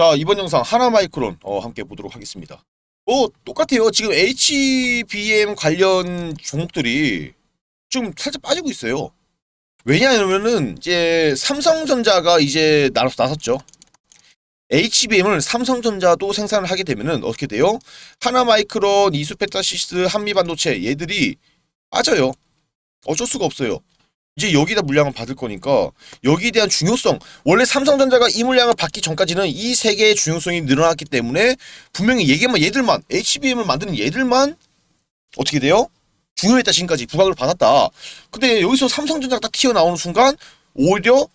자 이번 영상 하나마이크론 어, 함께 보도록 하겠습니다. 뭐 똑같아요. 지금 HBM 관련 종목들이 좀 살짝 빠지고 있어요. 왜냐하면은 이제 삼성전자가 이제 나서 나섰죠. HBM을 삼성전자도 생산을 하게 되면은 어떻게 돼요? 하나마이크론, 이수페타시스, 한미반도체 얘들이 빠져요. 어쩔 수가 없어요. 이제 여기다 물량을 받을 거니까 여기에 대한 중요성 원래 삼성전자가 이 물량을 받기 전까지는 이 세 개의 중요성이 늘어났기 때문에 분명히 얘기만 얘들만 HBM을 만드는 얘들만 어떻게 돼요? 중요했다 지금까지 부각을 받았다. 근데 여기서 삼성전자가 딱 튀어나오는 순간 오히려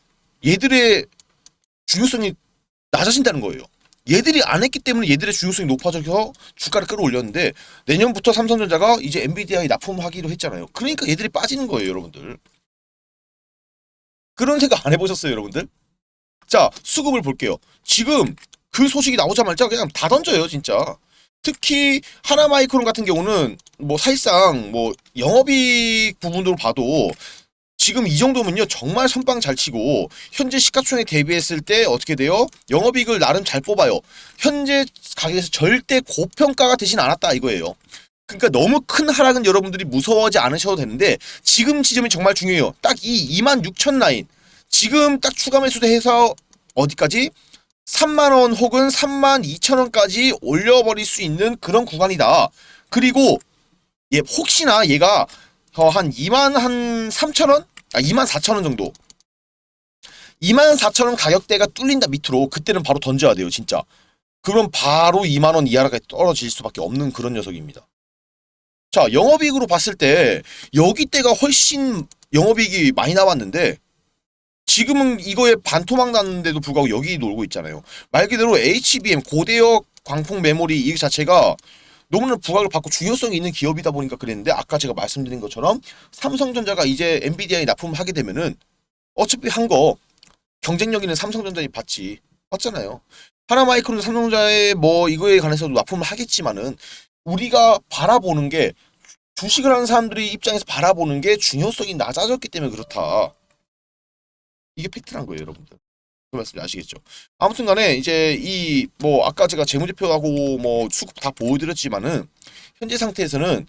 얘들의 중요성이 낮아진다는 거예요. 얘들이 안 했기 때문에 얘들의 중요성이 높아져서 주가를 끌어올렸는데 내년부터 삼성전자가 이제 엔비디아에 납품하기로 했잖아요. 그러니까 얘들이 빠지는 거예요, 여러분들. 그런 생각 안 해보셨어요, 여러분들? 자, 수급을 볼게요. 지금 그 소식이 나오자마자 그냥 다 던져요, 진짜. 특히 하나 마이크론 같은 경우는 뭐 사실상 뭐 영업이익 부분으로 봐도 지금 이 정도면요 정말 선빵 잘 치고 현재 시가총액 대비했을 때 어떻게 돼요? 영업이익을 나름 잘 뽑아요. 현재 가격에서 절대 고평가가 되진 않았다 이거예요. 그러니까 너무 큰 하락은 여러분들이 무서워하지 않으셔도 되는데 지금 지점이 정말 중요해요. 딱 이 2만 6천 라인 지금 딱 추가 매수도 해서 어디까지? 3만 원 혹은 3만 2천 원까지 올려버릴 수 있는 그런 구간이다. 그리고 얘 혹시나 얘가 어, 한 2만 한 3천 원? 아 2만 4천 원 정도. 2만 4천 원 가격대가 뚫린다 밑으로 그때는 바로 던져야 돼요 진짜. 그럼 바로 2만 원 이하까지 떨어질 수밖에 없는 그런 녀석입니다. 자 영업이익으로 봤을 때 여기 때가 훨씬 영업이익이 많이 나왔는데 지금은 이거에 반토막 났는데도 불구하고 여기 놀고 있잖아요. 말 그대로 HBM 고대역 광폭 메모리 이익 자체가 너무나 부각을 받고 중요성이 있는 기업이다 보니까 그랬는데 아까 제가 말씀드린 것처럼 삼성전자가 이제 엔비디아에 납품하게 되면은 어차피 한 거 경쟁력 있는 삼성전자에 받지 맞잖아요. 하나마이크론 삼성전자에 뭐 이거에 관해서도 납품을 하겠지만은 우리가 바라보는 게 주식을 하는 사람들이 입장에서 바라보는 게 중요성이 낮아졌기 때문에 그렇다. 이게 팩트란 거예요, 여러분들. 그 말씀 아시겠죠? 아무튼 간에 이제 이 뭐 아까 제가 재무제표하고 뭐 수급 다 보여드렸지만은 현재 상태에서는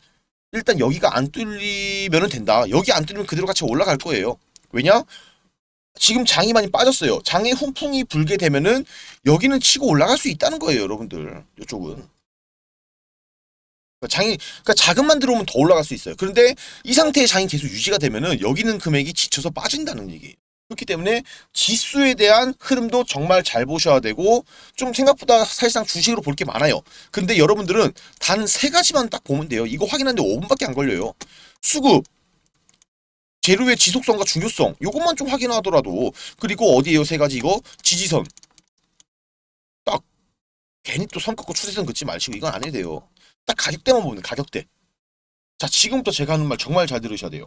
일단 여기가 안 뚫리면은 된다. 여기 안 뚫리면 그대로 같이 올라갈 거예요. 왜냐? 지금 장이 많이 빠졌어요. 장에 훈풍이 불게 되면은 여기는 치고 올라갈 수 있다는 거예요, 여러분들. 이쪽은. 그러니까 장이 그러니까 자금만 들어오면 더 올라갈 수 있어요. 그런데 이 상태의 장이 계속 유지가 되면은 여기는 금액이 지쳐서 빠진다는 얘기예요. 그렇기 때문에 지수에 대한 흐름도 정말 잘 보셔야 되고 좀 생각보다 사실상 주식으로 볼 게 많아요. 근데 여러분들은 단 세 가지만 딱 보면 돼요. 이거 확인하는데 5분밖에 안 걸려요. 수급, 재료의 지속성과 중요성 요것만 좀 확인하더라도 그리고 어디에요 세 가지 이거 지지선 딱 괜히 또 선 긋고 추세선 긋지 마시고 이건 안 해도 돼요. 딱 가격대만 보면 가격대. 자 지금부터 제가 하는 말 정말 잘 들으셔야 돼요.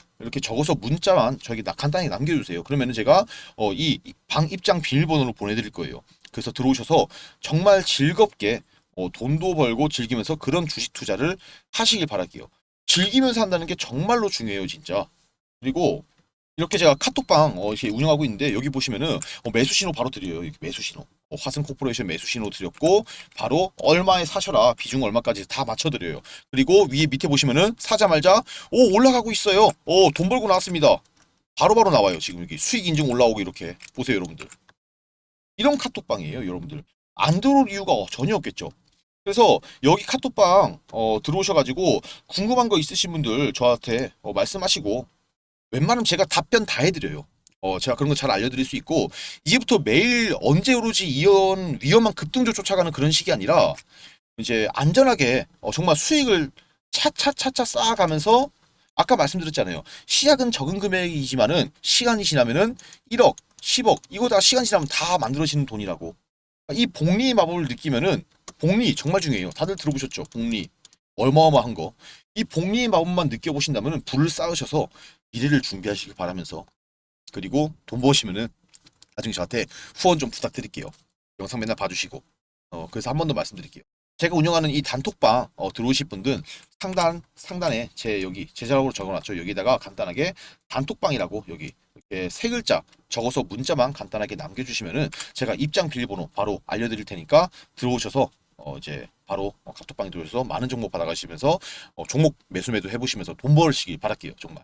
이렇게 적어서 문자만 저에게 나- 간단히 남겨주세요. 그러면은 제가 어, 이 방 입장 비밀번호로 보내드릴 거예요. 그래서 들어오셔서 정말 즐겁게 어, 돈도 벌고 즐기면서 그런 주식 투자를 하시길 바랄게요. 즐기면서 한다는 게 정말로 중요해요, 진짜. 그리고 이렇게 제가 카톡방 어, 이렇게 운영하고 있는데 여기 보시면은 어, 매수 신호 바로 드려요. 매수 신호. 어, 화승 코퍼레이션 매수 신호 드렸고 바로 얼마에 사셔라 비중 얼마까지 다 맞춰드려요. 그리고 위에 밑에 보시면은 사자말자 오 올라가고 있어요. 오 돈 벌고 나왔습니다. 바로 바로 나와요. 지금 여기 수익 인증 올라오고 이렇게 보세요, 여러분들. 이런 카톡방이에요, 여러분들. 안 들어올 이유가 전혀 없겠죠. 그래서 여기 카톡방 어, 들어오셔가지고 궁금한 거 있으신 분들 저한테 어, 말씀하시고 웬만하면 제가 답변 다 해드려요. 어, 제가 그런 거 잘 알려드릴 수 있고 이제부터 매일 언제 오르지 이런 위험한 급등조 쫓아가는 그런 식이 아니라 이제 안전하게 어, 정말 수익을 차차차차 쌓아가면서 아까 말씀드렸잖아요. 시작은 적은 금액이지만은 시간이 지나면은 1억, 10억 이거 다 시간 지나면 다 만들어지는 돈이라고. 이 복리의 마법을 느끼면은 복리 정말 중요해요. 다들 들어보셨죠? 복리 어마어마한 거. 이 복리의 마법만 느껴보신다면은 불을 쌓으셔서 미래를 준비하시길 바라면서 그리고 돈 버시면은 나중에 저한테 후원 좀 부탁드릴게요. 영상 맨날 봐주시고 어 그래서 한 번 더 말씀드릴게요. 제가 운영하는 이 단톡방 어, 들어오실 분들 상단 상단에 제 여기 제자락으로 적어놨죠. 여기다가 간단하게 단톡방이라고 여기 이렇게 세 글자 적어서 문자만 간단하게 남겨주시면은 제가 입장 비밀번호 바로 알려드릴 테니까 들어오셔서 어 이제 바로 어, 카톡방에 들어오셔서 많은 정보 받아가시면서 어, 종목 매수 매도 해보시면서 돈 벌시길 바랄게요 정말.